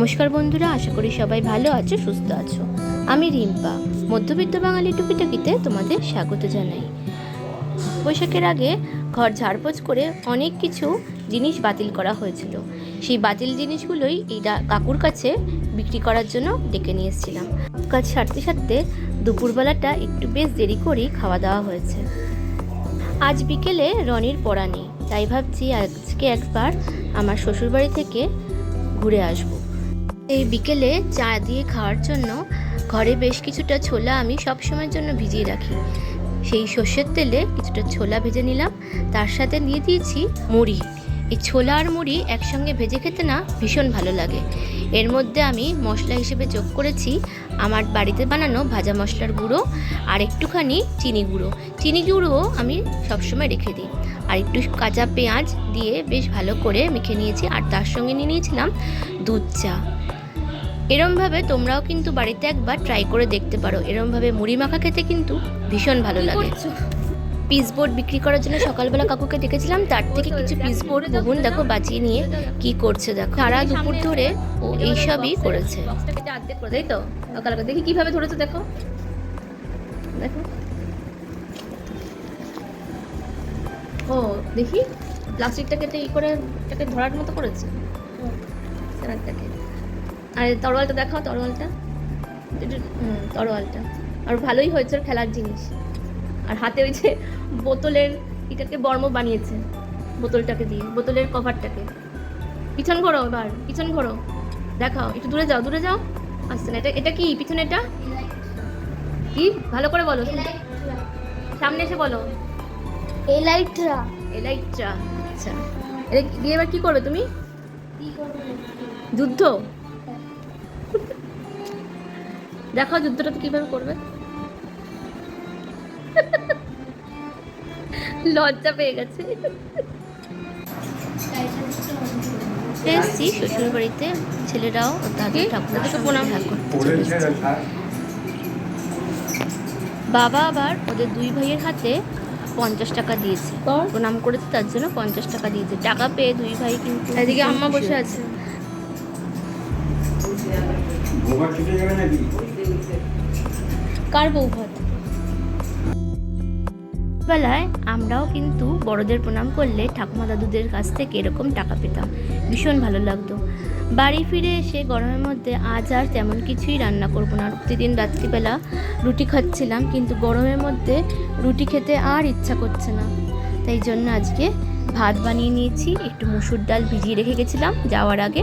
নমস্কার বন্ধুরা, আশা করি সবাই ভালো আছো, সুস্থ আছো। আমি রিম্পা, মধ্যবিত্ত বাঙালি টুকিটাকিতে তোমাদের স্বাগত জানাই। বৈশাখের আগে ঘর ঝাড়পোছ করে অনেক কিছু জিনিস বাতিল করা হয়েছিল। সেই বাতিল জিনিসগুলোই এই কাকুর কাছে বিক্রি করার জন্য ডেকে নিয়ে এসেছিলাম। কাজ সারতে সারতে দুপুরবেলাটা একটু বেশ দেরি করেই খাওয়া দাওয়া হয়েছে। আজ বিকেলে রনির পড়া নেই, তাই ভাবছি আজকে একবার আমার শ্বশুরবাড়ি থেকে ঘুরে আসব। এই বিকেলে চা দিয়ে খাওয়ার জন্য ঘরে বেশ কিছুটা ছোলা আমি সব সময়ের জন্য ভিজিয়ে রাখি। সেই সর্ষের তেলে কিছুটা ছোলা ভেজে নিলাম। তার সাথে দিয়ে দিয়েছি মুড়ি। এই ছোলা আর মুড়ি একসঙ্গে ভেজে খেতে না ভীষণ ভালো লাগে। এর মধ্যে আমি মশলা হিসেবে যোগ করেছি আমার বাড়িতে বানানো ভাজা মশলার গুঁড়ো আর একটুখানি চিনি গুঁড়ো। চিনি গুঁড়ো আমি সবসময় রেখে দিই। আর একটু কাঁচা পেঁয়াজ দিয়ে বেশ ভালো করে মেখে নিয়েছি আর তার সঙ্গে নিয়ে নিয়েছিলাম দুধ চা। এরমভাবে তোমরাও কিন্তু বাড়িতে একবার ট্রাই করে দেখতে পারো। এরমভাবে মুড়ি মাখা খেতে কিন্তু ভীষণ ভালো লাগে। পিস বোর্ড বিক্রি করার জন্য সকালবেলা কাকুকে ডেকেছিলাম তার থেকে কিছু পিস বোর্ড বুবুন দেখো বাঁচিয়ে নিয়ে কি করছে দেখো। সারা দুপুর ধরে ও এইসবই করেছে। করে তাই তো? সকাল দেখি কীভাবে ধরেছো দেখো। দেখো। ও দেখি। প্লাস্টিকটাকে তো ই করে এটাকে ধরার মতো করেছে? আর তরোয়ালটা দেখাও তরোয়ালটা। তরোয়ালটা। আর ভালোই হয়েছে ওর খেলার জিনিস। আর হাতে ওই যে বোতলের এটাকে বর্ম বানিয়েছে বোতলটাকে দিয়ে বোতলের কভারটাকে। পিছন ঘোরো এবার পিছন ঘোরো। দেখাও একটু দূরে যাও দূরে যাও। আসছে না এটা এটা কি? পিছনে এটা? কি? ভালো করে বলো। সামনে এসে বলো। এই লাইটটা এলাইট্রা আচ্ছা। এটা দিয়ে এবার কি করবে তুমি? যুদ্ধ? দেখাও যুদ্ধটা তো কীভাবে করবে। লজ্জা পেয়ে গেছে। এসেছি শ্বশুর বাড়িতে ছেলেরাও ও দাদু ঠাকুর দাদুকে প্রণাম। বাবা আবার ওদের দুই ভাইয়ের হাতে পঞ্চাশ টাকা দিয়েছে। প্রণাম করেছে তার জন্য পঞ্চাশ টাকা দিয়েছে। টাকা পেয়ে দুই ভাই কিন্তু এদিকে আম্মা বসে। আছে। কার বউ ভাত বেলায় আমরাও কিন্তু বড়দের প্রণাম করলে ঠাকুমা দাদুদের কাছ থেকে এরকম টাকা পেতাম। ভীষণ ভালো লাগতো। বাড়ি ফিরে এসে গরমের মধ্যে আজ আর তেমন কিছুই রান্না করব না। প্রতিদিন রাত্রিবেলা রুটি খাচ্ছিলাম, কিন্তু গরমের মধ্যে রুটি খেতে আর ইচ্ছা করছে না। তাই জন্য আজকে ভাত বানিয়ে নিয়েছি, একটু মুসুর ডাল ভিজিয়ে রেখে গেছিলাম যাওয়ার আগে।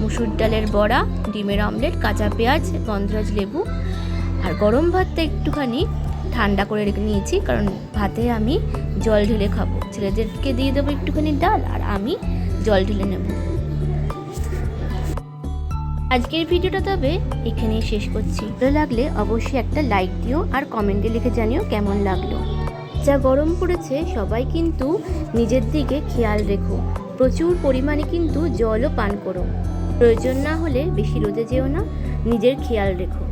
মুসুর ডালের বড়া, ডিমের অমলেট, কাঁচা পেঁয়াজ, গন্ধরাজ লেবু আর গরম ভাতটা একটুখানি ঠান্ডা করে রেখে নিয়েছি, কারণ ভাতে আমি জল ঢেলে খাব। ছেলেদেরকে দিয়ে দেবো একটুখানি ডাল আর আমি জল ঢেলে নেব। আজকের ভিডিওটা তবে এখানেই শেষ করছি। ভালো লাগলে অবশ্যই একটা লাইক দিও আর কমেন্টে লিখে জানিও কেমন লাগল। যা গরম পড়েছে, সবাই কিন্তু নিজের দিকে খেয়াল রেখো। প্রচুর পরিমাণে কিন্তু জলও পান করো। প্রয়োজন না হলে বেশি রোদে যেও না, নিজের খেয়াল রেখো।